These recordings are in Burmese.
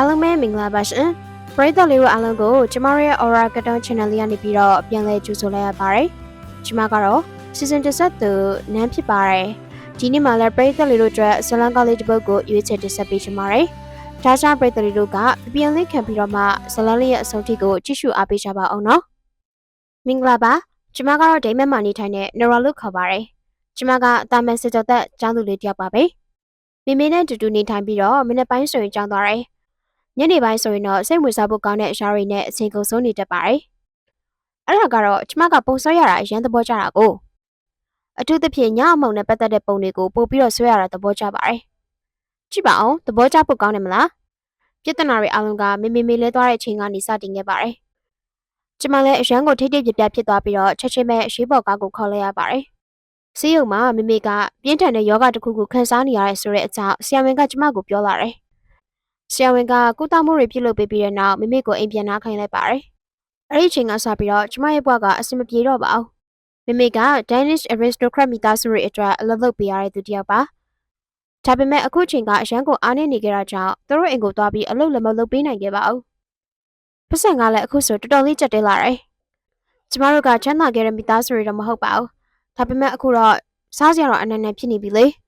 အားလုံးပဲမင်္ဂလာပါရှင်ပရိသတ်လေးတို့အားလုံးကိုကျမတို့ရဲ့ Aura Cartoon Channel လေးကနေပြီးတော့ပြန်လည်ကြိုဆိုလိုက်ရပါတယ်ကျမကတော့ Season တစ်ဆက်သူနန်းဖြစ်ပါတယ်ဒီနေ့မှလည်းပရိသတ်လေးတို့အတွက်ဇလန်ကားလေးတစ်ပုဒ်ကိုရွေးချယ်တင်ဆက်ပေးချင်ပါတယ်ဒါကြောင့်ပရိသတ်လေးတို့ကပြန်လေးခံပြီးတော့မှဇလန်လေးရဲ့အဆုံးထိကိုကြည့်ရှုအားပေးကြပါအောင်နော်မင်္ဂလာပါကျမကတော့ဒိမတ်မှာနေထိုင်တဲ့ Nora လို့ခေါ်ပါတယ်ကျမကအတာမန်စစ်ကြောသက်ကျောင်းသူလေးတစ်ယောက်ပါပဲမိမိနဲ့တူတူနေထိုင်ပြီးတော့မနေ့ပိုင်းဆိုရင်ကျောင်းသွားတယ် ညနေပိုင်းဆိုရင်တော့စိတ်ဝင်စားဖို့ကောင်းတဲ့အရာတွေနဲ့အချိန်ကုန်ဆုံးနေတတ်ပါတယ်။အဲ့ဒါကတော့ကျမကပုံဆွဲရတာအရင်သဘောကျတာကိုအထူးသဖြင့်ညအမုံနဲ့ပတ်သက်တဲ့ပုံတွေကိုပို့ပြီးတော့ဆွဲရတာသဘောကျပါတယ်။ကြည့်ပါအောင်သဘောကျဖို့ကောင်းတယ်မလား။ပြဿနာတွေအလုံးကမေမေမေလဲသွားတဲ့အချိန်ကနေစတင်ခဲ့ပါတယ်။ကျမလည်းအရန်ကိုထိတ်ထိတ်ပြပြဖြစ်သွားပြီးတော့ချက်ချင်းပဲအရှိပေါ်ကားကိုခေါ်လိုက်ရပါတယ်။ဆေးရုံမှာမေမေကပြင်းထန်တဲ့ယောဂတစ်ခုခုခံစားနေရတဲ့ဆိုတဲ့အကြောင်းဆရာဝန်ကကျမကိုပြောလာတယ်။ ဆရာဝန်ကကုသမှုတွေပြုလုပ်ပေးပြီးတဲ့နောက်မိမိကိုအိမ်ပြန်နှားခိုင်းလိုက်ပါတယ်။အဲ့ဒီအချိန်ကစပြီးတော့ကျမရဲ့ဘဝကအဆင်မပြေတော့ပါဘူး။မိမိက Danish aristocrat မိသားစုတွေအတွက်အလုပ်လုပ်ပေးရတဲ့သူတစ်ယောက်ပါ။ဒါပေမဲ့အခုချိန်ကအရန်ကိုအားနေနေကြတာကြောင့်သူတို့အိမ်ကိုသွားပြီးအလုပ်လည်းမလုပ်ပေးနိုင်ခဲ့ပါဘူး။ပတ်စံကလည်းအခုဆိုတော်တော်လေးကြက်တဲလာတယ်။ကျမတို့ကချမ်းသာခဲ့တဲ့မိသားစုတွေတော့မဟုတ်ပါဘူး။ဒါပေမဲ့အခုတော့စားစရာတော့အနည်းနည်းဖြစ်နေပြီလေ။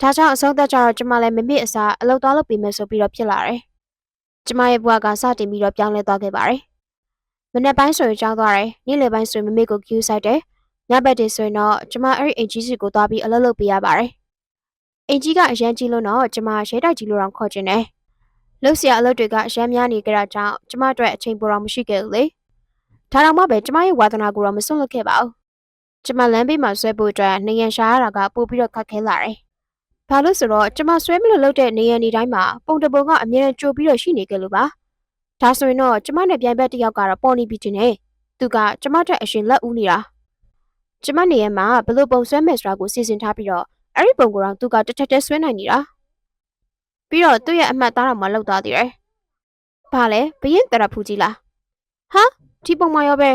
ဒါကြောင့်အဆုံးသက်ကြတော့ကျမလည်းမမေ့အစားအလုပ်သွားလုပ်ပေးမယ်ဆိုပြီးတော့ဖြစ်လာတယ်။ကျမရဲ့ဘဝကစတင်ပြီးတော့ပြောင်းလဲသွားခဲ့ပါတယ်။မနေ့ပိုင်းဆိုရင်ကြောင်းသွားတယ်။နေ့လယ်ပိုင်းဆိုရင်မမေ့ကို queue ဆိုင်တယ်။ညဘက်တွေဆိုရင်တော့ကျမအဲ့ဒီအင်ကြီးစီကိုသွားပြီးအလုပ်လုပ်ပေးရပါတယ်။အင်ကြီးကအရန်ကြီးလို့တော့ကျမရဲတိုက်ကြီးလို့တော့ခေါ်ကျင်တယ်။လုပ်စရာအလုပ်တွေကအရန်များနေကြတာကြောင့်ကျမအတွက်အချိန်ပိုတော့မရှိခဲ့ဘူးလေ။ဒါတော့မှပဲကျမရဲ့ဝါသနာကိုတော့မစွန့်လွတ်ခဲ့ပါဘူး။ကျမလမ်းဘေးမှာဆွဲဖို့အတွက်နေရန်ရှာရတာကပို့ပြီးတော့ခက်ခဲလာတယ်။ ဘာလို့ဆိုတော့ကျမဆွဲမလို့လုပ်တဲ့နေရနေတိုင်းမှာပုံတပုံကအမြဲတမ်းကြိုပြီးတော့ရှိနေကြလို့ပါဒါဆိုရင်တော့ကျမနဲ့ပြိုင်ဘက်တစ်ယောက်ကတော့ပေါ်နေပြီတင်နေသူကကျမတက်အရှင်လက်ဦးနေတာကျမနေရမှာဘလို့ပုံဆွဲမယ်ဆိုတာကိုစီစဉ်ထားပြီးတော့အဲ့ဒီပုံကိုတော့သူကတစ်ထက်တည်းဆွဲနိုင်နေတာပြီးတော့သူ့ရဲ့အမှတ်သားတော့မလောက်သွားသေးတယ်ဘာလဲဘရင်တရဖူးကြီးလားဟာဒီပုံမရောပဲ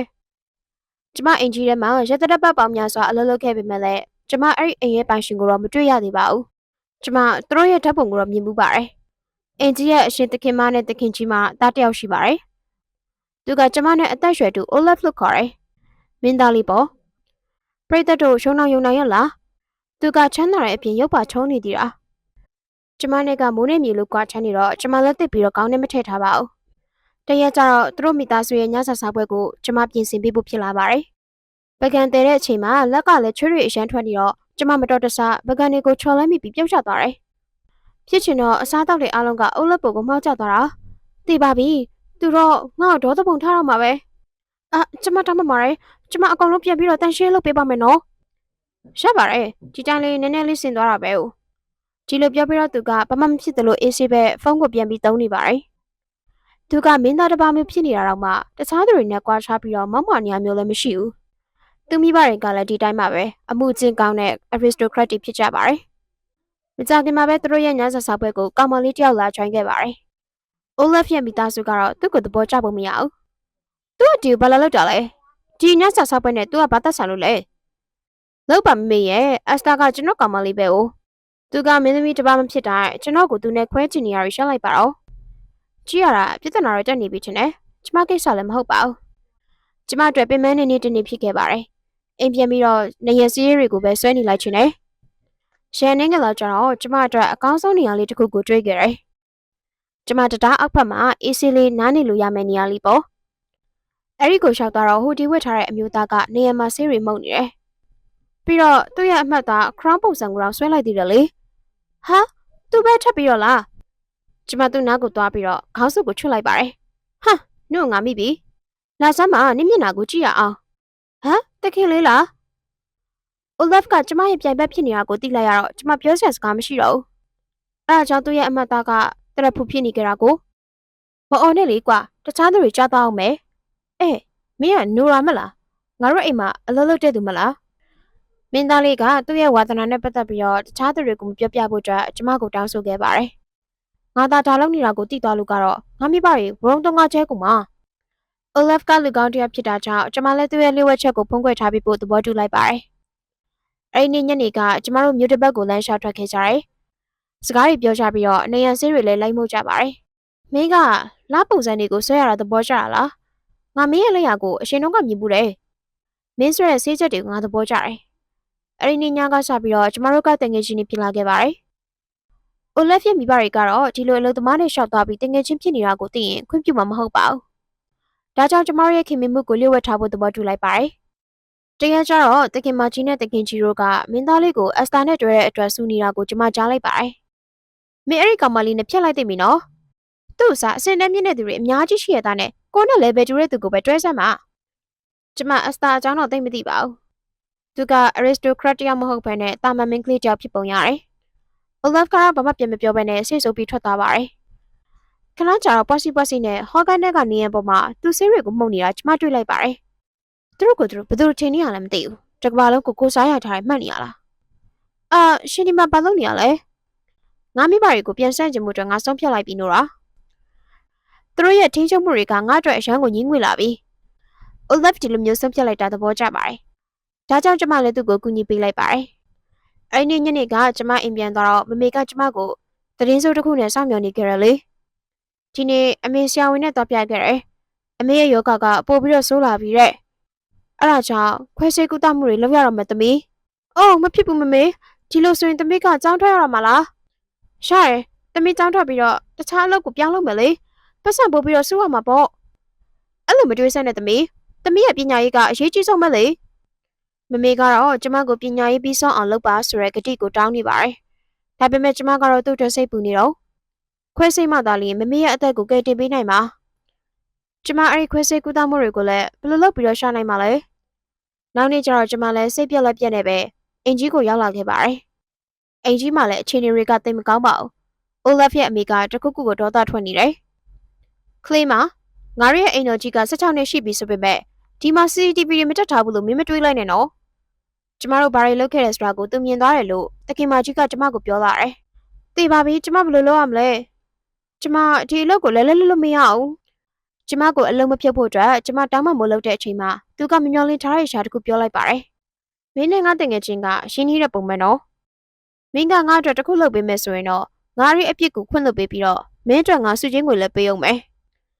ကျမအင်ကြီးထဲမှာရက်တရက်ပတ်ပေါင်းများစွာအလုပ်လုပ်ခဲ့ပေမဲ့လည်းကျမအဲ့ဒီအိမ်ရဲ့ပိုင်ရှင်ကိုတော့မတွေ့ရသေးပါဘူး ကျမသူတို့ရဲ့ဓာတ်ပုံကိုတော့မြင်မှုပါတယ်။အင်ကြီးရဲ့အရှင်သခင်မနဲ့သခင်ကြီးမသားတစ်ယောက်ရှိပါတယ်။သူကကျမနဲ့အသက်အရွယ်တူ Olaf လို့ခေါ်တယ်။မင်းသားလေးပေါ့။ပရိသတ်တို့ရှုံအောင်ယုံနိုင်ရလား။သူကချမ်းသာတဲ့အပြင်ရုပ်ပါချုံးနေသေးတာ။ကျမနဲ့ကမိုးနေမြေလို့ကွာချမ်းနေတော့ကျမလက်သိပ်ပြီးတော့ကောင်းနေမထည့်ထားပါဘူး။တရက်ကျတော့သူတို့မိသားစုရဲ့ညစာစားပွဲကိုကျမပြင်ဆင်ပေးဖို့ဖြစ်လာပါတယ်။ပကံတဲတဲ့အချိန်မှာလက်ကလည်းချွေးတွေအရန်ထွက်နေတော့ ကျမမတော်တဆပကံတွေကိုချော်လဲမိပြီးပြုတ်ကျသွားတယ်။ဖြစ်ချင်တော့အစားတောက်တွေအားလုံးကအုပ်လက်ပုံကိုမှောက်ကျသွားတာ။သိပါပြီ။သူတော့ငါ့ကိုဒေါသပုံထားတော့မှာပဲ။အာကျမတောင်းပန်ပါတယ်။ကျမအကောင်လုံးပြန်ပြီးတော့တန်ရှင်းလုပ်ပေးပါမယ်နော်။ရပါတယ်။ဒီတိုင်းလေးနည်းနည်းလေးဆင်သွားတာပဲ။ဒီလိုပြောပြီးတော့သူကဘာမှမဖြစ်သလိုအေးဆေးပဲဖုန်းကိုပြန်ပြီးသုံးနေပါတယ်။သူကမင်းသားတစ်ပါးမျိုးဖြစ်နေတာတော့မှတခြားသူတွေနဲ့ကြွားချပြီးတော့မောက်မာနေရမျိုးလည်းမရှိဘူး။ သူမိဘတွေကလည်းဒီတိုင်းပါပဲအမှုချင်းကောင်းတဲ့ aristocrat တွေဖြစ်ကြပါတယ်။မကြခင်မှာပဲသူတို့ရဲ့ညစာစားပွဲကိုကောင်မလေးတယောက်လာ join ခဲ့ပါတယ်။ Olaf ရဲ့မိသားစုကတော့သူ့ကိုသဘောကျဖို့မရဘူး။သူကဒီကိုဘာလာလောက်တာလဲ။ဒီညစာစားပွဲနဲ့သူကဘာသက်ဆိုင်လို့လဲ။လောက်ပါမမေရဲ့အစတာကကျွန်တော်ကောင်မလေးပဲ哦။သူကမင်းသမီးတစ်ပါးမဖြစ်တိုင်းကျွန်တော်ကိုသူနဲ့ခွဲချင်နေရရှောက်လိုက်ပါတော့။ကြည့်ရတာပြဿနာတွေတက်နေပြီချင်တယ်။ကျမကိစ္စလည်းမဟုတ်ပါဘူး။ကျမအတွက်ပင်မနေနေတင်းနေဖြစ်ခဲ့ပါတယ်။ အိမ်ပြန်ပြီးတော့နေရစီးတွေကိုပဲဆွဲနေလိုက်ချင်တယ်။ရန်နေကလာကြတော့ကျမအတွက်အကောင်းဆုံးနေရာလေးတစ်ခုကိုတွေးခဲ့တယ်။ကျမတတားအောက်ဖက်မှာအေးဆေးလေးနားနေလို့ရမယ့်နေရာလေးပေါ့။အဲ့ဒီကိုရှောက်သွားတော့ဟိုဒီဝစ်ထားတဲ့အမျိုးသားကနေရာမှာဆေးရီမှုန့်နေတယ်။ပြီးတော့သူ့ရဲ့အမှတ်သား crown ပုံစံကိုတော့ဆွဲလိုက်သေးတယ်လေ။ဟာသူပဲထပ်ပြီးတော့လား။ကျမသူ့နားကိုသွားပြီးတော့ခေါင်းစုပ်ကိုချွတ်လိုက်ပါတယ်။ဟာညို့ငါမိပြီ။လာစမ်းမနင့်မျက်နှာကိုကြည့်ရအောင်။ဟမ် တခင်လေးလား။ Olaf ကကျမရဲ့ပြိုင်ဘက်ဖြစ်နေတာကိုသိလိုက်ရတော့ကျမပြောစရာစကားမရှိတော့ဘူး။အဲဒါကြောင့်သူ့ရဲ့အမတ်သားကတရက်ဖူဖြစ်နေကြတာကိုမအော်နဲ့လေကွာတခြားသူတွေကြားသွားအောင်မယ်။အေးမင်းကနိုရာမလား။ငါတို့အိမ်မှာအလုပ်လုပ်တဲ့သူမလား။မင်းသားလေးကသူ့ရဲ့ဝါသနာနဲ့ပတ်သက်ပြီးတော့တခြားသူတွေကိုမပြောပြဖို့အတွက်ကျမကိုတောင်းဆိုခဲ့ပါတယ်။ငါသာဒါလုပ်နေတာကိုသိသွားလို့ကတော့ငါမိဘတွေဘုံတုံးကကျဲကူမှာ။ Olaf ကလူကောင်းတစ်ယောက်ဖြစ်တာကြောင့်ကျမလည်းသူ့ရဲ့လျှို့ဝှက်ချက်ကိုဖုံးကွယ်ထားပြီးဖို့သဘောတူလိုက်ပါတယ်။အဲဒီနေ့ညနေကကျမတို့မြို့တစ်ပတ်ကိုလမ်းလျှောက်ထွက်ခဲ့ကြတယ်။စကားတွေပြောကြပြီးတော့နေရန်ဆေးတွေလည်းလိုက်မှုကြပါတယ်။မင်းကလားပုံစံတွေကိုဆွဲရတာသဘောကျတာလားငါမင်းရဲ့လက်ရာကိုအရှင်တော့ကမြင်ဘူးတယ်မင်းဆွဲတဲ့ဆေးချက်တွေကိုငါသဘောကျတယ်အဲ့ဒီနေ့ညကစပြီးတော့ကျမတို့ကတငယ်ချင်းတွေဖြစ်လာခဲ့ပါတယ်။အိုလက်ဖြစ်မိဘတွေကတော့ဒီလိုအလုပ်သမားတွေရှောက်သွားပြီးတငယ်ချင်းဖြစ်နေတာကိုသိရင်ခွင့်ပြုမှာမဟုတ်ပါဘူး။ ဒါကြောင့်ကျမတို့ရဲ့ခင်မင်မှုကိုလျှို့ဝှက်ထားဖို့သဘောတူလိုက်ပါတယ်။တကယ်ကျတော့တခင်မကြီးနဲ့တခင်ကြီးတို့ကမင်းသားလေးကိုအက်စတာနဲ့တွေ့တဲ့အတွက်စူနေတာကိုကျမကြားလိုက်ပါတယ်။မင်းအဲ့ဒီကောင်မလေးနဲ့ဖြတ်လိုက်သိပြီနော်။သူ့အစားအစင်တန်းမြင့်တဲ့သူတွေအများကြီးရှိရတာနဲ့ကိုနဲ့လည်းပဲတူတဲ့သူကိုပဲတွဲဆက်မှာ။ကျမအက်စတာအကြောင်းတော့သိမသိပါဘူး။သူက aristocrat တယောက်မဟုတ်ဘဲနဲ့တာမန်မင်းကလေးတယောက်ဖြစ်ပုံရတယ်။ Olaf ကတော့ဘာမှပြန်မပြောဘဲနဲ့ဆိတ်ဆိုပြီးထွက်သွားပါတယ်။ ခဏကြာတော့ပွားစီပွားစီနဲ့ဟော့ကန်နဲ့ကနေရန်ပေါ်မှာသူဆေးတွေကိုမှုန်နေတာကျမတွေ့လိုက်ပါတယ်။သူတို့ကသူတို့ဘယ်သူထင်နေရလဲမသိဘူး။တကဘာလုံးကိုကိုစားရထားတယ်မှတ်နေရလား။အာရှင်ဒီမှာဘာလုပ်နေရလဲ။ငါမိဘတွေကိုပြန်ဆန့်ကျင်မှုအတွက်ငါဆုံးဖြတ်လိုက်ပြီနော်ရာ။သူတို့ရဲ့ထင်းချုံမှုတွေကငါ့အတွက်အရန်ကိုညှင်းငွေလာပြီ။ Olaf ဒီလိုမျိုးဆုံးဖြတ်လိုက်တာသဘောကျပါတယ်။ဒါကြောင့်ကျမလည်းသူ့ကိုကူညီပေးလိုက်ပါတယ်။အဲ့ဒီညနေကကျမအိမ်ပြန်သွားတော့မမေကကျမကိုသတင်းစိုးတစ်ခုနဲ့စောင့်မျှော်နေကြရလေ။ ဒီနေ့အမေဆရာဝန်နဲ့တော့ပြခဲ့တယ်။အမေရဲ့ယောဂကပို့ပြီးတော့ဆိုးလာပြီတဲ့။အဲ့ဒါကြောင့်ခွဲစိတ်ကုသမှုတွေလုပ်ရတော့မယ်သမီး။အိုးမဖြစ်ဘူးမမေ။ဒီလိုဆိုရင်သမီးကကြောင်းထွက်ရတော့မှာလား။ရှာရယ်သမီးကြောင်းထွက်ပြီးတော့တခြားအလုပ်ကိုပြောင်းလုပ်မယ်လေ။ပတ်စံပို့ပြီးတော့စိုးရမှာပေါ့။အဲ့လိုမတွေးစက်နဲ့သမီး။သမီးရဲ့ပညာရေးကအရေးကြီးဆုံးပဲလေ။မမေကတော့ကျမကိုပညာရေးပြီးဆုံးအောင်လုပ်ပါဆိုရဲဂတိကိုတောင်းနေပါတယ်။ဒါပေမဲ့ကျမကတော့သူ့အတွက်စိတ်ပူနေတော့ ခွဲစိတ်မှသာလျှင်မမေရဲ့အသက်ကိုကယ်တင်ပေးနိုင်မှာ။ကျမအဲ့ဒီခွဲစိတ်ကုသမှုတွေကိုလည်းဘယ်လိုလုပ်ပြီးတော့ရှာနိုင်မှာလဲ။နောက်နေ့ကျတော့ကျမလည်းစိတ်ပြက်လက်ပြက်နဲ့ပဲအင်ကြီးကိုရောက်လာခဲ့ပါတယ်။အင်ကြီးမှလည်းအခြေအနေတွေကသိပ်မကောင်းပါဘူး။အိုလက်ရဲ့အမေကတခုခုကိုဒေါသထွက်နေတယ်။ကလေးမငါရဲ့အိမ်တော်ကြီးက16နှစ်ရှိပြီဆိုပေမဲ့ဒီမှာ CCTV တွေမတက်ထားဘူးလို့မင်းမတွေးလိုက်နဲ့နော်။ကျမတို့ဘာတွေလုပ်ခဲ့ရဲဆိုတာကိုသူမြင်သွားတယ်လို့တခင်မကြီးကကျမကိုပြောလာတယ်။သိပါပြီကျမဘယ်လိုလုပ်ရမလဲ။ ကျမဒီအလုပ်ကိုလဲလဲလွတ်လွတ်မရအောင်။ကျမကိုအလုံးမဖြုတ်ဖို့အတွက်ကျမတောင်းပန်မို့လုပ်တဲ့အချိန်မှာသူကမမျောလင်းထားတဲ့ရှာတစ်ခုပြောလိုက်ပါတယ်။မင်းနဲ့ငါတငယ်ချင်းကရှင်းနေတဲ့ပုံမှန်နော်။မင်းကငါအတွက်တစ်ခုလုပ်ပေးမယ်ဆိုရင်တော့ငါရဲ့အပြစ်ကိုခွင့်လွှတ်ပေးပြီးတော့မင်းအတွက်ငါစုချင်းငွေလည်းပေးအောင်မယ်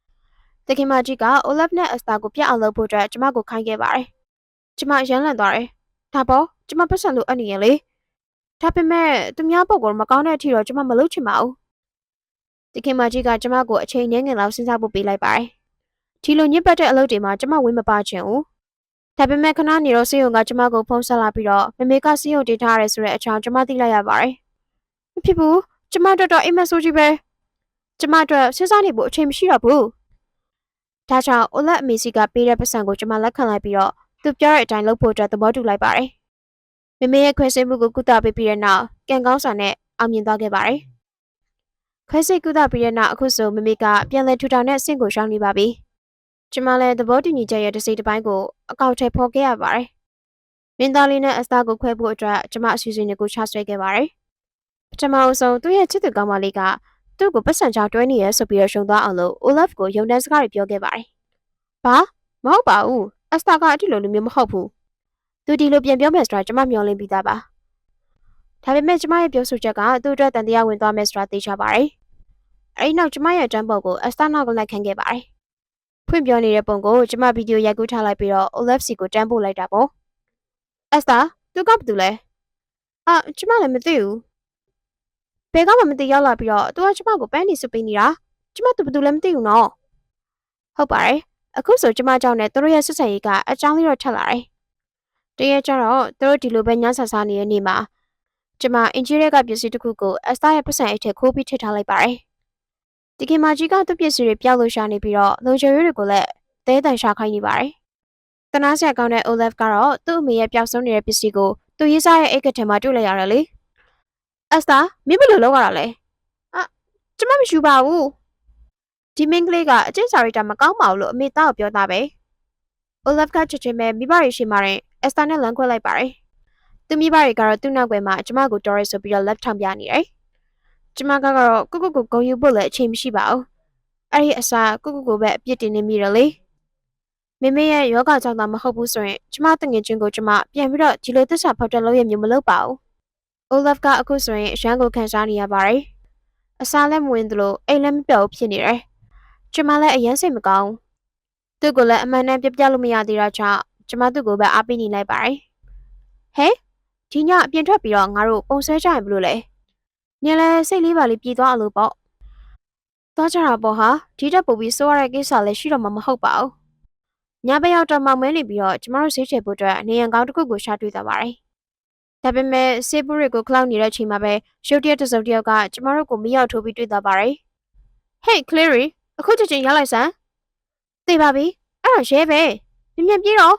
။တခင်မကြီးကအိုလက်နဲ့အစတာကိုပြတ်အောင်လုပ်ဖို့အတွက်ကျမကိုခိုင်းခဲ့ပါတယ်။ကျမရမ်းလန့်သွားတယ်။ဒါပေါ့ကျမပတ်စံလို့အပ်နေရင်လေ။ဒါပေမဲ့သူများပုံကတော့မကောင်းတဲ့အထိတော့ကျမမလုပ်ချင်ပါဘူး။ တခင်မကြီးကကျမကိုအချိန်ငယ်ငယ်လောက်စဉ်းစားဖို့ပေးလိုက်ပါတယ်။ဒီလိုညစ်ပတ်တဲ့အလုပ်တွေမှာကျမဝင်မပါချင်ဘူး။ဒါပေမဲ့ခဏနေတော့စေယုံကကျမကိုဖုန်းဆက်လာပြီးတော့မမေကစေယုံတင်ထားရဲဆိုတဲ့အကြောင်းကျမသိလိုက်ရပါတယ်။မဖြစ်ဘူး။ကျမတို့တော့အိမ်မက်ဆိုးကြီးပဲ။ကျမတို့စဉ်းစားနေဖို့အချိန်မရှိတော့ဘူး။ဒါကြောင့်အိုလက်အမေစီကပေးတဲ့ပတ်စံကိုကျမလက်ခံလိုက်ပြီးတော့သူပြောတဲ့အတိုင်းလုပ်ဖို့အတွက်သဘောတူလိုက်ပါတယ်။မမေရဲ့ခွဲစိတ်မှုကိုကုသပေးပြီးတဲ့နောက်ကံကောင်းစွာနဲ့အောင်မြင်သွားခဲ့ပါတယ်။ ခွဲစိတ်ကုသပြီးတဲ့နောက်အခုဆိုမမေကပြန်လည်ထူထောင်တဲ့အဆင့်ကိုရှောင်နေပါပြီ။ကျမလည်းသဘောတူညီချက်ရဲ့တစ်စိတ်တစ်ပိုင်းကိုအကောင့်ထဲဖော်ခဲ့ရပါတယ်။မင်းသားလေးနဲ့အစတာကိုခွဲဖို့အတွက်ကျမအစီအစဉ်တွေကိုချဆွဲခဲ့ပါတယ်။ပထမအဆုံးသူ့ရဲ့ချစ်သူကောင်းမလေးကသူ့ကိုပတ်စံချောင်းတွဲနေရဲဆိုပြီးတော့ရှုံသွားအောင်လို့ Olaf ကိုယုံတန်းစကားတွေပြောခဲ့ပါတယ်။ဘာမဟုတ်ပါဘူးအစတာကအတိလိုလိုမျိုးမဟုတ်ဘူးသူဒီလိုပြန်ပြောမယ်ဆိုတာကျမမျှော်လင့်ပြီးသားပါဒါပေမဲ့ကျမရဲ့ပြောဆိုချက်ကသူ့အတွက်တန်တရားဝင်သွားမယ်ဆိုတာသိချပါတယ် အဲဒီနောက်ကျမရဲ့တန်းပုံကိုအစတာနောက်ကလိုက်ခံခဲ့ပါတယ်ဖွင့်ပြောနေတဲ့ပုံကိုကျမဗီဒီယိုရိုက်ကူးထားလိုက်ပြီးတော့ Olaf C ကိုတန်းပို့လိုက်တာပေါ့အစတာသူကဘာတူလဲအာကျမလည်းမသိဘူးဘယ်ကမှမသိရောက်လာပြီးတော့သူကကျမကိုပန်းနေစုပေးနေတာကျမသူဘာတူလည်းမသိဘူးနော်ဟုတ်ပါတယ်အခုဆိုကျမကြောင့်နဲ့သူတို့ရဲ့ဆက်ဆံရေးကအကြောင်းလေးတော့ထက်လာတယ်။တရက်ကျတော့သူတို့ဒီလိုပဲညဆဆာနေတဲ့နေ့မှာကျမအင်ဂျီရဲကပစ္စည်းတစ်ခုကိုအစတာရဲ့ပတ်စံအိတ်ထဲခိုးပြီးထည့်ထားလိုက်ပါတယ်။ ဒီကင်မကြီးကသူ့ပစ္စည်းတွေပျောက်လို့ရှာနေပြီးတော့လုံချွေရီတွေကိုလည်းသဲတန်ရှာခိုင်းနေပါတယ်။တနာဆရာကောင်းတဲ့ Olaf ကတော့သူ့အမေရဲ့ပျောက်ဆုံးနေတဲ့ပစ္စည်းကိုသူရေးစားရဲ့အိတ်ကထဲမှာတွေ့လိုက်ရတယ်လေ။အစတာမင်းဘယ်လိုလုပ်ရတာလဲ။အာကျမမရှိပါဘူး။ဒီမင်းကလေးကအကျင့်စာရိတ္တမကောင်းပါဘူးလို့အမေသားကိုပြောတာပဲ။ Olaf ကချက်ချင်းပဲမိဘတွေရှိမှရင်အက်စတာနဲ့လမ်းခွဲလိုက်ပါတယ်။သူမိဘတွေကတော့သူ့နောက်ွယ်မှာကျမကိုတော်ရဲဆိုပြီးတော့လက်ထောင်ပြနေတယ်။ ကျမကတော့ကုကုကိုဂုံယူဖို့လည်းအချိန်မရှိပါဘူး။အဲ့ဒီအစားကုကုကိုပဲအပြစ်တင်နေမိတယ်လေ။မမေရဲ့ယောဂကြောင့်သာမဟုတ်ဘူးဆိုရင်ကျမတငယ်ချင်းကိုကျမပြန်ပြီးတော့ဒီလိုသစ္စာဖောက်တဲ့လုပ်ရမျိုးမလုပ်ပါဘူး။ Olaf ကအခုဆိုရင်အရန်ကိုခံစားနေရပါတယ်။အစားလည်းမဝင်သလိုအိမ်လည်းမပြောက်ဘူးဖြစ်နေတယ်။ကျမလည်းအရင်စိတ်မကောင်းဘူး။သူ့ကိုလည်းအမှန်တမ်းပြပြလို့မရသေးတာကြောင့်ကျမသူ့ကိုပဲအားပေးနေလိုက်ပါတယ်။ဟဲဒီညအပြင်ထွက်ပြီးတော့ငါတို့ပုံဆွဲကြရင်ဘလို့လဲ။ ညလည်းစိတ်လေးပါလေးပြေးသွားအောင်လို့ပေါ့။သွားကြတာပေါ့ဟာဒီတက်ပို့ပြီးစိုးရတဲ့ကိစ္စလည်းရှိတော့မှမဟုတ်ပါဘူး။ညဘက်ရောက်တော့မှမွဲနေပြီးတော့ကျမတို့ဈေးချေဖို့အတွက်နေရန်ကောင်းတစ်ခုကိုရှာတွေ့သွားပါတယ်။ဒါပေမဲ့စေပူရစ်ကိုခလောက်နေတဲ့အချိန်မှာပဲရုတ်တရက်တစ်စုံတစ်ယောက်ကကျမတို့ကိုမီးရောက်ထိုးပြီးတွေ့သွားပါတယ်။ Hey Clary အခုချက်ချင်းရောက်လိုက်စမ်း။သိပါပြီ။အဲ့တော့ရဲပဲ။မြင်မြန်ပြေးတော့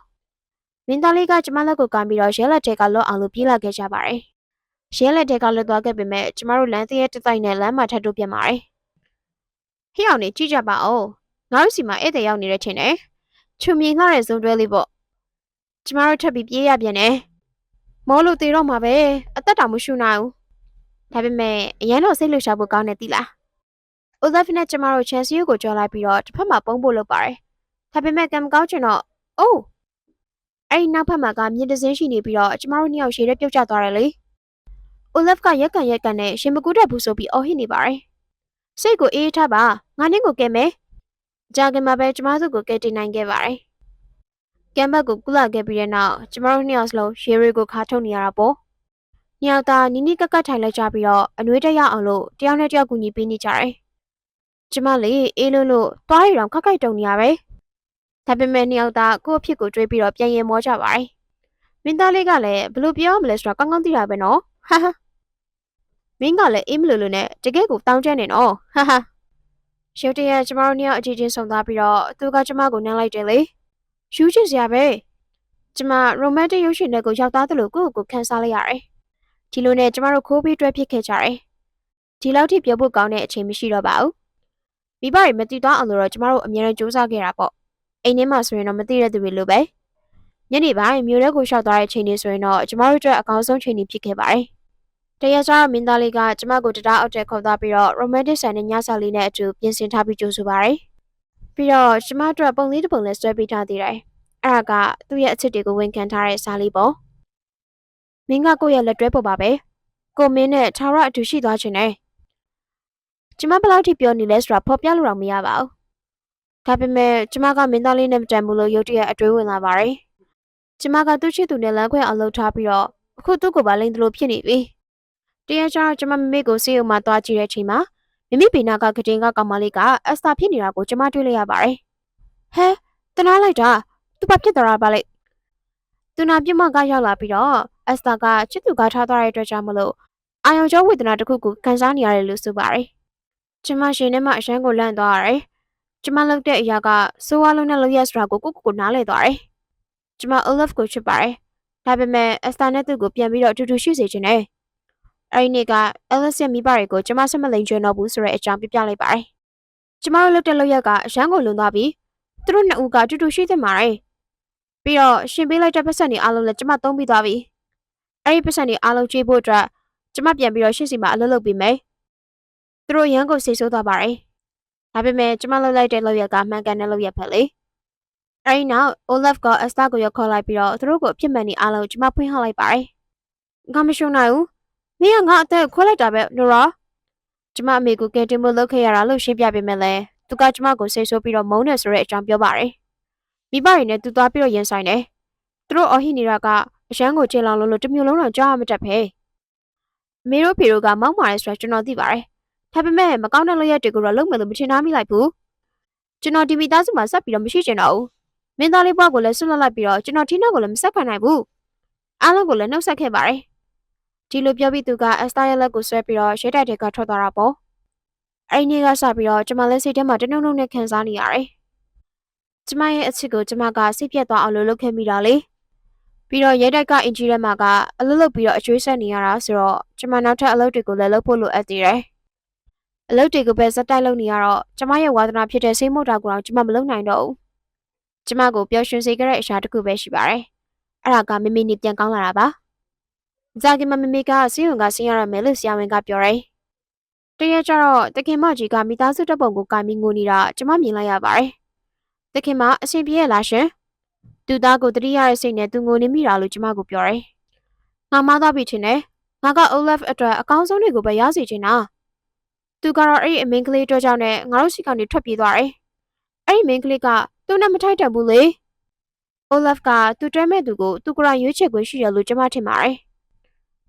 မင်းသားလေးကကျမလက်ကိုကန်ပြီးတော့ရဲလက်တဲကလွတ်အောင်လို့ပြေးလာခဲ့ကြပါတယ်။ ရဲလက်တဲကလွတ်သွားခဲ့ပေမဲ့ကျမတို့လမ်းတရဲတစ်တိုက်နဲ့လမ်းမှာထပ်တိုးပြန်ပါတယ်။ဟိအောင်နေကြည့်ကြပါဦး။ငါတို့စီမှာဧည့်သည်ရောက်နေတဲ့ချိန်နဲ့ချူမြင်လာတဲ့ဇုံတွဲလေးပေါ့။ကျမတို့ထပ်ပြီးပြေးရပြန်တယ်။မောလို့တေတော့မှာပဲအသက်တောင်မရှူနိုင်ဘူး။ဒါပေမဲ့အရန်တော့စိတ်လှုပ်ရှားဖို့ကောင်းတယ်တိလား။ Olaf နဲ့ကျမတို့ Chelsea ကိုကြော်လိုက်ပြီးတော့တစ်ဖက်မှာပုံဖို့လုပ်ပါတယ်။ဒါပေမဲ့ကံမကောင်းချင်တော့အိုးအဲ့ဒီနောက်ဖက်မှာကမြင်တစင်းရှိနေပြီးတော့ကျမတို့နှစ်ယောက်ရှည်တဲ့ပြုတ်ကျသွားတယ်လေ။ Olaf ကရက်ကန်ရက်ကန်နဲ့ရှင်မကူတတ်ဘူးဆိုပြီးအော်ဟစ်နေပါတယ်။စိတ်ကိုအေးထားပါငါနင်းကိုကဲမယ်။ကြာခင်မှာပဲကျမတို့ကိုကဲတင်နိုင်ခဲ့ပါတယ်။ကမ်ဘတ်ကိုကုလခဲ့ပြီးတဲ့နောက်ကျမတို့နှစ်ယောက်စလုံးရေရီကိုခါထုတ်နေရတာပေါ့။နှစ်ယောက်သားနီးနီးကပ်ကပ်ထိုင်လိုက်ကြပြီးတော့အနှွေးတက်ရအောင်လို့တယောက်နဲ့တယောက်ကူညီပေးနေကြတယ်။ကျမလေးအေးလို့လို့တွားရီတောင်ခက်ခိုက်တုံနေရပဲ။ဒါပေမဲ့နှစ်ယောက်သားကိုယ့်အဖြစ်ကိုတွေးပြီးတော့ပြန်ရင်မောကြပါတယ်။မင်းသားလေးကလည်းဘလို့ပြောမလဲဆိုတော့ကောင်းကောင်းသိတာပဲနော်။ဟာဟာ မင်းကလည်းအေးမလို့လို့နဲ့တကယ်ကိုတောင်းကျနေနော်။ဟာဟာရုတ်တရက်ကျမတို့နှစ်ယောက်အကြည့်ချင်းဆုံသားပြီးတော့သူကကျမကိုနမ်းလိုက်တယ်လေ။ယူချစ်စရာပဲ။ကျမရိုမန်တစ်ရုပ်ရှင်တွေကိုရောက်သားသလိုကိုယ့်ကိုယ်ကိုခန်းစားလိုက်ရတယ်။ဒီလိုနဲ့ကျမတို့ခိုးပြီးတွဲဖြစ်ခဲ့ကြတယ်။ဒီလောက်ထိပြောဖို့ကောင်းတဲ့အချိန်မရှိတော့ပါဘူး။မိဘတွေမတည်သွားအောင်လို့တော့ကျမတို့အများကြီးစူးစမ်းခဲ့တာပေါ့။အိမ်ထဲမှာဆိုရင်တော့မသိတဲ့သူတွေလိုပဲ။ညနေပိုင်းမြို့ထဲကိုရှောက်သွားတဲ့ချိန်တွေဆိုရင်တော့ကျမတို့အတွက်အကောင်းဆုံးချိန်တွေဖြစ်ခဲ့ပါတယ်။ တရက်ကျတော့မင်းသားလေးကကျမကိုတရားအောက်ထဲခေါ်သွားပြီးတော့ romantic ဆန်နဲ့ညစာလေးနဲ့အတူပြင်ဆင်ထားပြီးကြိုဆိုပါတယ်။ပြီးတော့ကျမတို့ပုံလေးတစ်ပုံလည်းဆွဲပေးထားသေးတယ်။အဲ့ဒါကသူ့ရဲ့အချစ်တွေကိုဝန်ခံထားတဲ့စားလေးပေါ့။မင်းကကိုယ့်ရဲ့လက်တွဲပေါ်ပါပဲ။ကိုမင်းနဲ့ထာဝရအတူရှိသွားခြင်းနဲ့ကျမဘယ်လောက်ထိပြောနေလဲဆိုတာဖော်ပြလို့တော့မရပါဘူး။ဒါပေမဲ့ကျမကမင်းသားလေးနဲ့မတန်ဘူးလို့ရုတ်တရက်အတွေးဝင်လာပါတယ်။ကျမကသူ့ချစ်သူနဲ့လမ်းခွဲအောင်လှုပ်ထားပြီးတော့အခုသူ့ကိုပါလိမ့်သလိုဖြစ်နေပြီ။ တရက်ကျတော့ကျမမမေကိုစေးုံမှာသွားကြည့်တဲ့အချိန်မှာမိမိဘေနာကကတင်ကကောင်မလေးကအက်စတာဖြစ်နေတာကိုကျမတွေ့လိုက်ရပါတယ်။ဟဲတနာလိုက်တာသူဘာဖြစ်သွားတာပါလဲ။သူနာပြမကရောက်လာပြီးတော့အက်စတာကချစ်သူကထားသွားတဲ့အတွက်ကြောင့်မလို့အာယုံကျောဝေဒနာတစ်ခုကိုခံစားနေရတယ်လို့ဆိုပါတယ်။ကျမရှင်ထဲမှာအရှမ်းကိုလန့်သွားရတယ်။ကျမလုပ်တဲ့အရာကစိုးဝါလုံးနဲ့လုပ်ရဆိုတာကိုကိုကိုကိုနားလည်သွားတယ်။ကျမ Olaf ကိုချစ်ပါတယ်။ဒါပေမဲ့အက်စတာနဲ့သူ့ကိုပြန်ပြီးတော့အတူတူရှိစေချင်တယ်။ အဲဒီနေ့က Alice ရဲ့မိဘတွေကိုကျမဆက်မလိန်ကျွန်းတော့ဘူးဆိုတဲ့အကြောင်းပြပြလိုက်ပါတယ်။ကျမတို့လုပ်တဲ့လုပ်ရက်ကအရန်ကိုလွန်သွားပြီးသူတို့နှစ်ဦးကအတူတူရှိသင့်ပါတယ်။ပြီးတော့ရှင်ပေးလိုက်တဲ့ပတ်စံတွေအားလုံးလည်းကျမသုံးပြီးသွားပြီ။အဲဒီပတ်စံတွေအားလုံးကျွေးဖို့အတွက်ကျမပြန်ပြီးတော့ရှင်းစီမှာအလုပ်လုပ်ပြီးမယ်။သူတို့ရန်ကိုစိတ်ဆိုးသွားပါတယ်။ဒါပေမဲ့ကျမလုပ်လိုက်တဲ့လုပ်ရက်ကမှန်ကန်တဲ့လုပ်ရက်ပဲလေ။အဲဒီနောက် Olaf က Asta ကိုရောက်ခေါ်လိုက်ပြီးတော့သူတို့ကိုအဖြစ်မှန်နေအားလုံးကျမဖွင့်ဟလိုက်ပါတယ်။ငါမရှုံနိုင်ဘူး။ မင်းကငါအသက်ခွဲလိုက်တာပဲ Nora ။ကျမအမေကိုကင်တင်ဖို့လုပ်ခဲ့ရတာလို့ရှင်းပြပေးမယ်လေ။သူကကျမကိုစိတ်ဆိုးပြီးတော့မုန်းတယ်ဆိုတဲ့အကြောင်းပြောပါတယ်။မိဘတွေနဲ့သူသွားပြီးတော့ရင်ဆိုင်တယ်။သူတို့အော်ဟစ်နေတာကအရန်ကိုကျေလောင်လို့လို့တမျိုးလုံးတော့ကြားမတတ်ဖဲ။မေတို့ဖေတို့ကမောက်မာရဲဆိုတာကျွန်တော်သိပါတယ်။ဒါပေမဲ့မကောင်းတဲ့လုပ်ရက်တွေကိုတော့လုပ်မယ်လို့မထင်ထားမိလိုက်ဘူး။ကျွန်တော်ဒီမိသားစုမှာဆက်ပြီးတော့မရှိချင်တော့ဘူး။မင်းသားလေးဘွားကိုလည်းဆွတ်လွတ်လိုက်ပြီးတော့ကျွန်တော်ထင်းနောက်ကိုလည်းမဆက်ခံနိုင်ဘူး။အားလုံးကိုလည်းနှုတ်ဆက်ခဲ့ပါတယ်။ ဒီလိုပြောပြီးသူကအက်စတာရဲ့လက်ကိုဆွဲပြီးတော့ရဲတိုက်တွေကထွက်သွားတာပေါ့။အဲ့ဒီနေ့ကစပြီးတော့ကျွန်မလည်းစိတ်ထဲမှာတနှုံနှုံနဲ့ခံစားနေရတယ်။ကျမရဲ့အချစ်ကိုကျမကစိတ်ပြတ်သွားအောင်လုပ်လုပ်ခဲ့မိတာလေ။ပြီးတော့ရဲတိုက်ကအင်ဂျီထဲမှာကအလုပ်လုပ်ပြီးတော့အကျွေးဆက်နေရတာဆိုတော့ကျမနောက်ထပ်အလုပ်တွေကိုလည်းလုပ်ဖို့လိုအပ်သေးတယ်။အလုပ်တွေကိုပဲစက်တိုက်လုပ်နေရတော့ကျမရဲ့ဝါသနာဖြစ်တဲ့စိတ်မုတ်တာကိုတော့ကျမမလုပ်နိုင်တော့ဘူး။ကျမကိုပျော်ရွှင်စေခဲ့တဲ့အရာတစ်ခုပဲရှိပါတယ်။အဲ့ဒါကမမေနေပြန်ကောင်းလာတာပါ။ ဇာကင်မမမေကစီယုံကဆင်းရရမယ်လို့ဆရာဝန်ကပြောတယ်။တရက်ကျတော့တခင်မကြီးကမိသားစုတပ်ပုံကိုကင်ပြီးငိုနေတာကျမမြင်လိုက်ရပါတယ်။တခင်မအဆင်ပြေရလားရှင်။သူသားကိုတတိယရဲ့စိတ်နဲ့သူငိုနေမိတာလို့ကျမကိုပြောတယ်။ငါမသားပြီချင်တယ်။ငါက Olaf အတွက်အကောင်းဆုံးတွေကိုပဲရစေချင်တာသူကတော့အဲ့ဒီအမင်းကလေးတို့ကြောင့်နဲ့ငါတို့စီကနေထွက်ပြေးသွားတယ်အဲ့ဒီမင်းကလေးကသူ့နဲ့မထိုက်တန်ဘူးလေအိုလဖ်ကသူတွဲမဲ့သူကိုသူကရွေးချယ်ခွင့်ရှိတယ်လို့ကျွန်မထင်ပါတယ်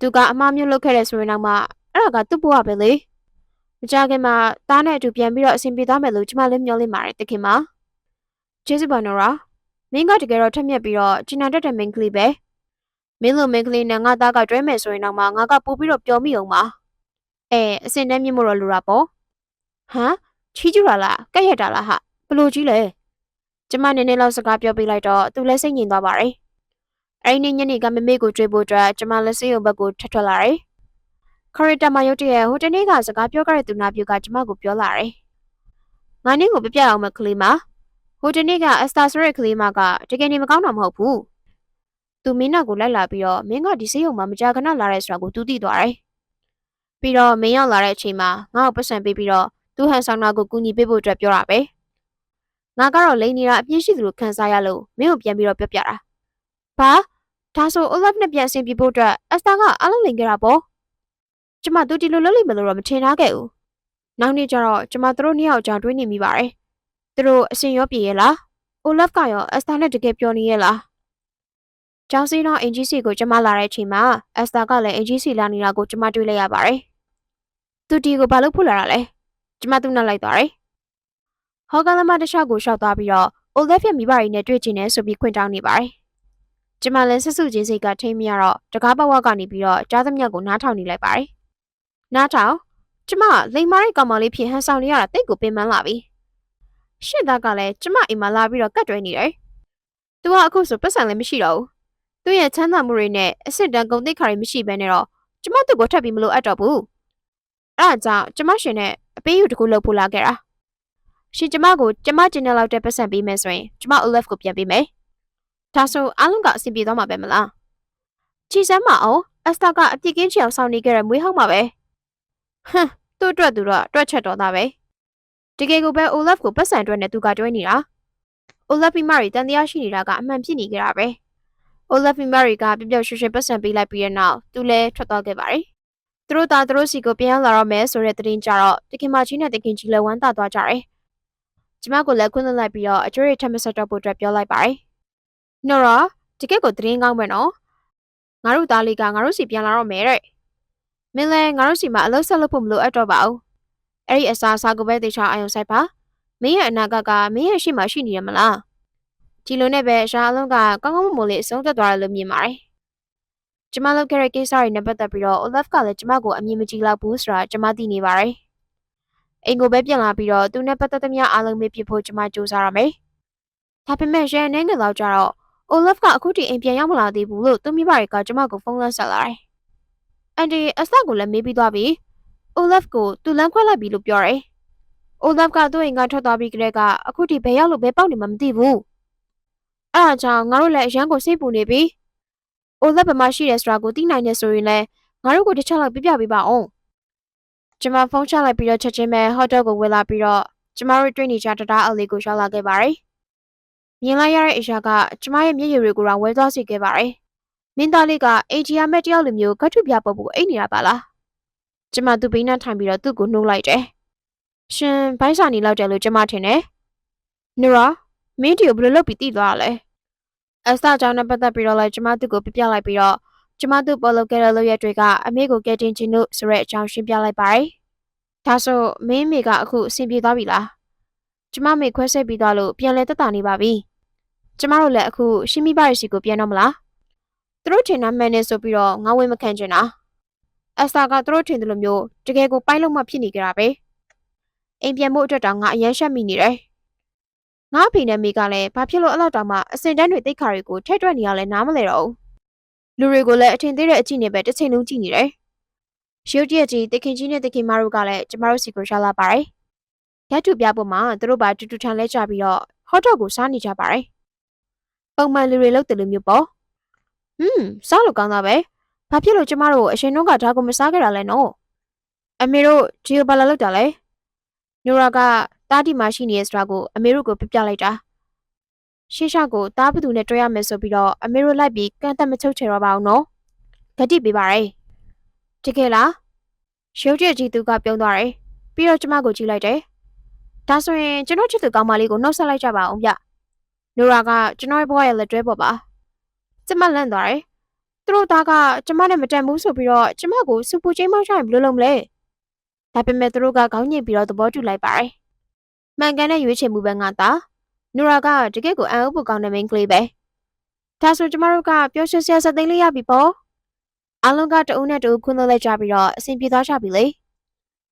သူကအမှားမျိုးလုပ်ခဲ့တယ်ဆိုရင်တော့မှအဲ့ဒါကသူ့ဘဝပဲလေမကြခင်မှာသားနဲ့အတူပြန်ပြီးတော့အဆင်ပြေသွားမယ်လို့ကျွန်မလည်းမျှော်လင့်ပါတယ်တခင်မကျေးဇူးပါနော်ရာမင်းကတကယ်တော့ထက်မြက်ပြီးတော့ကျင်နာတတ်တဲ့မင်းကလေးပဲမင်းလိုမင်းကလေးနဲ့ငါသားကတွဲမယ်ဆိုရင်တော့မှငါကပို့ပြီးတော့ပျော်မိအောင်ပါအဲအစင်တန်းမြင့်မို့တော့လိုတာပေါ့ဟမ်ချီးကျူးတာလားကက်ရက်တာလားဟာဘလို့ကြီးလဲကျမနည်းနည်းလောက်စကားပြောပြလိုက်တော့သူလည်းစိတ်ငြိမ်သွားပါတယ် အဲ့ဒီညနေကမမေကိုတွေ့ဖို့အတွက်ကျမလက်စေးရုံဘက်ကိုထထွက်လာတယ်ခရစ်တာမယုတ်တရဲ့ဟိုတနေ့ကစကားပြောကြတဲ့သူနာပြူကကျမကိုပြောလာတယ်ငါနင်းကိုပြပြအောင်မကလေးမဟိုတနေ့ကအစတာဆိုတဲ့ကလေးမကတကယ်နေမကောင်းတာမဟုတ်ဘူးသူမင်းနောက်ကိုလိုက်လာပြီးတော့မင်းကဒီစေးရုံမှာမကြာခဏလာတဲ့ဆိုတာကိုသူသိသွားတယ်ပြီးတော့မင်းရောက်လာတဲ့အချိန်မှာငါ့ကိုပတ်စံပေးပြီးတော့သူဟန်ဆောင်တာကိုကူညီပေးဖို့အတွက်ပြောတာပဲငါကတော့လိန်နေတာအပြင်းရှိသလိုခံစားရလို့မင်းကိုပြန်ပြီးတော့ပြောပြတာဘာ ဒါဆိုအိုလဖ်နဲ့ပြန်ဆင်ပြေဖို့အတွက်အစတာကအလုံးလိန်ခဲ့တာပေါ့ကျမသူဒီလိုလုပ်လိမ့်မယ်လို့တော့မထင်ထားခဲ့ဘူးနောက်နေ့ကျတော့ကျမတို့နှစ်ယောက်ကြောင့်တွေးနေမိပါတယ်သူတို့အရှင်ရောပြေရဲ့လားအိုလဖ်ကရောအစတာနဲ့တကယ်ပြောနေရဲ့လားကျောင်းစင်းတော့အင်ဂျီစီကိုကျမလာတဲ့အချိန်မှာအစတာကလည်းအင်ဂျီစီလာနေတာကိုကျမတွေ့လိုက်ရပါတယ်သူဒီကိုဘာလို့ဖွလာတာလဲကျမသူ့နောက်လိုက်သွားတယ်။ဟော်ကန်လမတခြားကိုရှောက်သွားပြီးတော့အိုလက်ဖျက်မိဘတွေနဲ့တွေ့ချင်တယ်ဆိုပြီးခွင့်တောင်းနေပါတယ်။ ကျမလည်းဆဆူချင်းစိတ်ကထိမ့်မရတော့တကားဘဝကနေပြီးတော့ကြားသမျှကိုနားထောင်နေလိုက်ပါတယ်။နားထောင်ကျမလိမ်မာတဲ့ကောင်မလေးဖြစ်ဟန်ဆောင်နေရတာတိတ်ကိုပင်ပန်းလာပြီ။ရှင့်သားကလည်းကျမအိမ်မှာလာပြီးတော့ကတ်တွဲနေတယ်။ "तू ကအခုဆိုပတ်စံလည်းမရှိတော့ဘူး။သူ့ရဲ့ချမ်းသာမှုတွေနဲ့အစ်စ်တန်ဂုံတိတ်ခါတွေမရှိဘဲနဲ့တော့ကျမသူ့ကိုထပ်ပြီးမလို့အပ်တော့ဘူး။အဲ့ဒါကြောင့်ကျမရှင်နဲ့အပေးယူတကူလုပ်ဖို့လာခဲ့တာရှင်ကျမကိုကျမကျင်းတဲ့လောက်တဲ့ပတ်စံပေးမယ်ဆိုရင်ကျမ Olaf ကိုပြန်ပေးမယ် ဒါဆိုအားလုံးကအဆင်ပြေသွားမှာပဲမလားချီစမ်းမအောင်အစတာကအပြစ်ကင်းချအောင်ဆောင်နေခဲ့တဲ့မွေးဟောက်မှာပဲဟမ်သူ့အတွက်သူတော့တွက်ချက်တော်သားပဲတကယ်ကိုပဲ Olaf ကိုပတ်စံအတွက်နဲ့သူကတွဲနေတာ Olaf မိမတွေတန်တရားရှိနေတာကအမှန်ဖြစ်နေကြတာပဲ Olaf မိမတွေကပြပြရွှေရွှေပတ်စံပေးလိုက်ပြီးတဲ့နောက်သူလည်းထွက်သွားခဲ့ပါတယ်သူတို့သားသူတို့စီကိုပြန်ရောက်လာတော့မယ်ဆိုတဲ့သတင်းကြတော့တခင်မကြီးနဲ့တခင်ကြီးလည်းဝမ်းသာသွားကြတယ်။ကျမကိုလည်းခွင့်လွှတ်လိုက်ပြီးတော့အကျွေးရထက်မဆက်တော့ဖို့အတွက်ပြောလိုက်ပါတယ်။ နော်ရာတကယ့်ကိုသတင်းကောင်းပဲနော်။ငါတို့သားလေးကငါတို့စီပြန်လာတော့မယ်တဲ့။မင်းလည်းငါတို့စီမှာအလုပ်ဆက်လုပ်ဖို့မလိုအပ်တော့ပါဘူး။အဲ့ဒီအစားအစာကိုပဲသေချာအာရုံစိုက်ပါ။မင်းရဲ့အနာဂတ်ကမင်းရဲ့ရှေ့မှာရှိနေရမလား။ဒီလိုနဲ့ပဲရှားအလုံးကကောင်းကောင်းမွန်မွန်လေးအဆုံးသတ်သွားတယ်လို့မြင်ပါတယ်။ကျမလုပ်ခဲ့တဲ့ကိစ္စတွေနဲ့ပတ်သက်ပြီးတော့ Olaf ကလည်းကျမကိုအမြင်မကြည့်လောက်ဘူးဆိုတာကျမသိနေပါတယ်။အိမ်ကိုပဲပြန်လာပြီးတော့သူနဲ့ပတ်သက်သမျှအားလုံးမေးပြဖို့ကျမစူးစမ်းရမယ်။ဒါပေမဲ့ရဲအနေငယ်လောက်ကြတော့ Olaf ကအခုထိအိမ်ပြန်ရောက်မလာသေးဘူးလို့သူမိဘတွေကကျမကိုဖုန်းလန်းဆက်လာတယ်။အန်ဒီအဆက်ကိုလည်းမေးပြီးသွားပြီ။ Olaf ကိုသူလမ်းခွဲလိုက်ပြီလို့ပြောတယ်။ Olaf ကသူ့အိမ်ကထွက်သွားပြီးကတည်းကအခုထိဘယ်ရောက်လို့ဘယ်ပေါက်နေမှမသိဘူး။အဲ့ဒါကြောင့်ငါတို့လည်းအရန်ကိုစိတ်ပူနေပြီ။အိုလက်ဘယ်မှာရှိတယ်ဆိုတာကိုသိနိုင်နေဆိုရင်လည်းငါတို့ကိုတစ်ချက်လောက်ပြပြပေးပါအောင်ကျမဖုန်းချလိုက်ပြီးတော့ချက်ချင်းပဲဟိုတယ်ကိုဝင်လာပြီးတော့ကျမတို့တွေ့နေကြတတားအလေးကိုရောက်လာခဲ့ပါတယ် မြင်လိုက်ရတဲ့အရာကကျမရဲ့မျက်ရည်တွေကိုတော့ဝဲသွားစေခဲ့ပါတယ်မင်းသားလေးကအေဂျီယာမက်တယောက်လိုမျိုးကတ်ထုပြပုတ်ဖို့အိတ်နေတာပါလားကျမသူ့ဘေးနဲ့ထိုင်ပြီးတော့သူ့ကိုနှိုးလိုက်တယ်ရှင်ဘိုင်းစာနေလောက်တယ်လို့ကျမထင်တယ်နူရာမင်းတီကိုဘယ်လိုလုပ်ပြီးတည်သွားရလဲအစအကြောင်းနဲ့ပတ်သက်ပြီးတော့လည်းကျမသူ့ကိုပြပြလိုက်ပြီးတော့ကျမသူ့ပေါ်လုပ်ခဲ့တဲ့လုပ်ရက်တွေကအမေကိုကဲတင်ချင်လို့ဆိုတဲ့အကြောင်းရှင်းပြလိုက်ပါတယ်။ဒါဆိုမင်းမေကအခုအဆင်ပြေသွားပြီလား။ကျမမေခွဲဆက်ပြီးသွားလို့ပြန်လဲတက်တာနေပါပြီ။ ကျမတို့လည်းအခုရှင်းမိပါရစီကိုပြန်တော့မလား။သူတို့ထင်တာမှန်နေဆိုပြီးတော့ငါဝင်မခံချင်တာ။အစတာကသူတို့ထင်တယ်လို့မျိုးတကယ်ကိုပိုင်းလုံးမှဖြစ်နေကြတာပဲ။အိမ်ပြန်ဖို့အတွက်တော့ငါအရန်ရှက်မိနေတယ်။ငါအဖေနဲ့မိကလည်းဘာဖြစ်လို့အဲ့လောက်တောင်မှအစင်တန်းတွေတိတ်ခါတွေကိုထဲ့တွက်နေရလဲနားမလဲတော့ဘူးလူတွေကိုလည်းအထင်သေးတဲ့အကြည့်နဲ့ပဲတစ်ချိန်လုံးကြည့်နေတယ်ရုတ်တရက်ကြီးတခင်ကြီးနဲ့တခင်မတို့ကလည်းကျမတို့စီကိုရှာလာပါတယ်ရက်တူပြဖို့မှာသူတို့ပါတူတူထန်လဲကြပြီးတော့ဟော့တော့ကိုစားနေကြပါတယ် ပုံမှန်လူတွေလုပ်တယ်လို့မျိုးပေါ့ဟွန်းစားလို့ကောင်းတာပဲဘာဖြစ်လို့ကျမတို့အရှင်တို့ကဒါကိုမစားကြတာလဲနော်အမေတို့ဂျီယိုဘာလာလောက်တာလဲနိုရာကတားတီမှာရှိနေတဲ့စတာကိုအမေတို့ကိုပြပြလိုက်တာရှေ့ရှောက်ကိုတားဘသူနဲ့တွေ့ရမယ်ဆိုပြီးတော့အမေတို့လိုက်ပြီးကန့်သက်မချုပ်ချယ်တော့ပါဘူးနော်ဂတိပေးပါရယ်တကယ်လားရုပ်ရက်ကြီးသူကပြုံးသွားတယ်ပြီးတော့ကျမကိုကြည့်လိုက်တယ်ဒါဆိုရင်ကျွန်တော်ချစ်သူကောင်းမလေးကိုနှုတ်ဆက်လိုက်ကြပါအောင်ဗျ နိုရာကကျွန်တော်ရဲ့ဘဝရဲ့လက်တွဲပေါ်ပါကျမလန့်သွားတယ်သူတို့သားကကျမနဲ့မတန်ဘူးဆိုပြီးတော့ကျမကိုစူပူချင်းမောက်ချရင်ဘယ်လိုလုပ်မလဲဒါပေမဲ့သူတို့ကခေါင်းညစ်ပြီးတော့သဘောတူလိုက်ပါတယ်မှန်ကန်တဲ့ရွေးချယ်မှုပဲငါသားနိုရာကတကယ့်ကိုအံ့ဩဖို့ကောင်းတဲ့မိန်းကလေးပဲဒါဆိုကျမတို့ကပျော်ရွှင်စရာစသိန်းလေးရပြီပေါ့အားလုံးကတအုံးနဲ့တအုံးခွန်းသွင်းလိုက်ကြပြီးတော့အဆင်ပြေသွားကြပြီလေ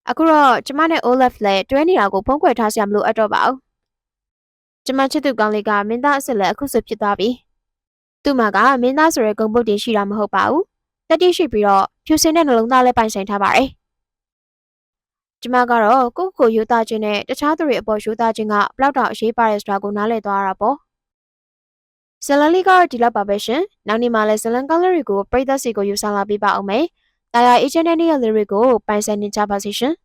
အခုတော့ကျမနဲ့ Olaf လည်းတွဲနေတာကိုဖုံးကွယ်ထားစရာမလိုအပ်တော့ပါဘူး။ ကျမချစ်သူကောင်းလေးကမင်းသားအစ်စ်လည်းအခုဆိုဖြစ်သွားပြီ။သူ့မှာကမင်းသားဆိုတဲ့ဂုဏ်ပုတ်တင်ရှိတာမဟုတ်ပါဘူး။တတိရှိပြီးတော့ဖြူစင်တဲ့နှလုံးသားလည်းပိုင်ဆိုင်ထားပါတယ်။ကျမကတော့ကိုယ့်ကိုယ်ယူသားခြင်းနဲ့တခြားသူတွေအပေါ်ယူသားခြင်းကဘလောက်တောင်အရေးပါတယ်ဆိုတာကိုနားလည်သွားရတာပေါ့။ဇလန်လေးကတော့ဒီလောက်ပါပဲရှင်။နောက်နေ့မှလည်းဇလန်ကောင်းလေးတွေကိုပြည်သက်စီကိုယူဆောင်လာပေးပါအောင်မယ်။တာယာအေဂျင့်တဲ့နေ့ရက်လေးတွေကိုပိုင်ဆိုင်နေကြပါစေရှင်။